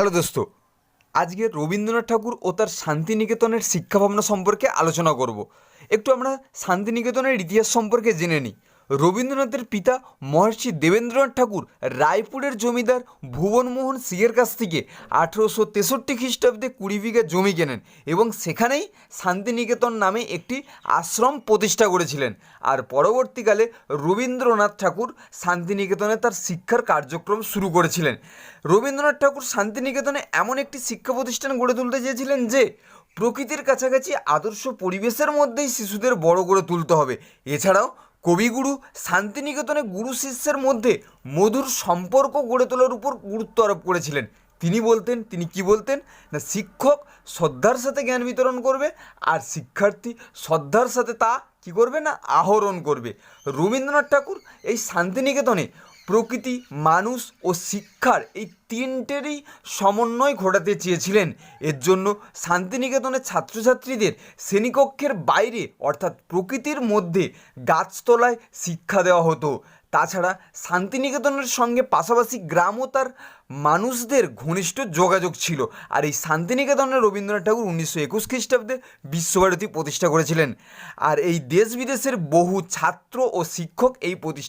Hello দোস্ত, আজকে রবীন্দ্রনাথ ঠাকুর ও তার শান্তিনিকেতনের শিক্ষাভাবনা সম্পর্কে আলোচনা করব। একটু আমরা শান্তিনিকেতনের ইতিহাস সম্পর্কে জেনে নিই। রবীন্দ্রনাথের পিতা মহর্ষি দেবেন্দ্রনাথ ঠাকুর রায়পুরের জমিদার ভুবনমোহন সিংয়ের কাছ থেকে আঠেরোশো তেষট্টি খ্রিস্টাব্দে কুড়ি বিঘা জমি কেনেন এবং সেখানেই শান্তিনিকেতন নামে একটি আশ্রম প্রতিষ্ঠা করেছিলেন। আর পরবর্তীকালে রবীন্দ্রনাথ ঠাকুর শান্তিনিকেতনে তার শিক্ষার কার্যক্রম শুরু করেছিলেন। রবীন্দ্রনাথ ঠাকুর শান্তিনিকেতনে এমন একটি শিক্ষা প্রতিষ্ঠান গড়ে তুলতে চেয়েছিলেন যে, প্রকৃতির কাছাকাছি আদর্শ পরিবেশের মধ্যেই শিশুদের বড় করে তুলতে হবে। এছাড়াও কবিগুরু শান্তিনিকেতনে গুরু শিষ্যের মধ্যে মধুর সম্পর্ক গড়ে তোলার উপর গুরুত্ব আরোপ করেছিলেন। তিনি বলতেন, তিনি কি বলতেন? না, শিক্ষক শ্রদ্ধার সাথে জ্ঞান বিতরণ করবে আর শিক্ষার্থী শ্রদ্ধার সাথে তা কি করবে? না, আহরণ করবে। রবীন্দ্রনাথ ঠাকুর এই শান্তিনিকেতনে প্রকৃতি, মানুষ ও শিক্ষার এই তিনটেরই সমন্বয় ঘটাতে চেয়েছিলেন। এর জন্য শান্তিনিকেতনের ছাত্রছাত্রীদের শ্রেণীকক্ষের বাইরে, অর্থাৎ প্রকৃতির মধ্যে, গাছতলায় শিক্ষা দেওয়া হতো। তাছাড়া শান্তিনিকেতনের সঙ্গে পাশাপাশি গ্রাম ও তার মানুষদের ঘনিষ্ঠ যোগাযোগ ছিল। আর এই শান্তিনিকেতনে রবীন্দ্রনাথ ঠাকুর উনিশশো একুশ খ্রিস্টাব্দে বিশ্বভারতী প্রতিষ্ঠা করেছিলেন। আর এই দেশ বিদেশের বহু ছাত্র ও শিক্ষক এই প্রতিষ্ঠা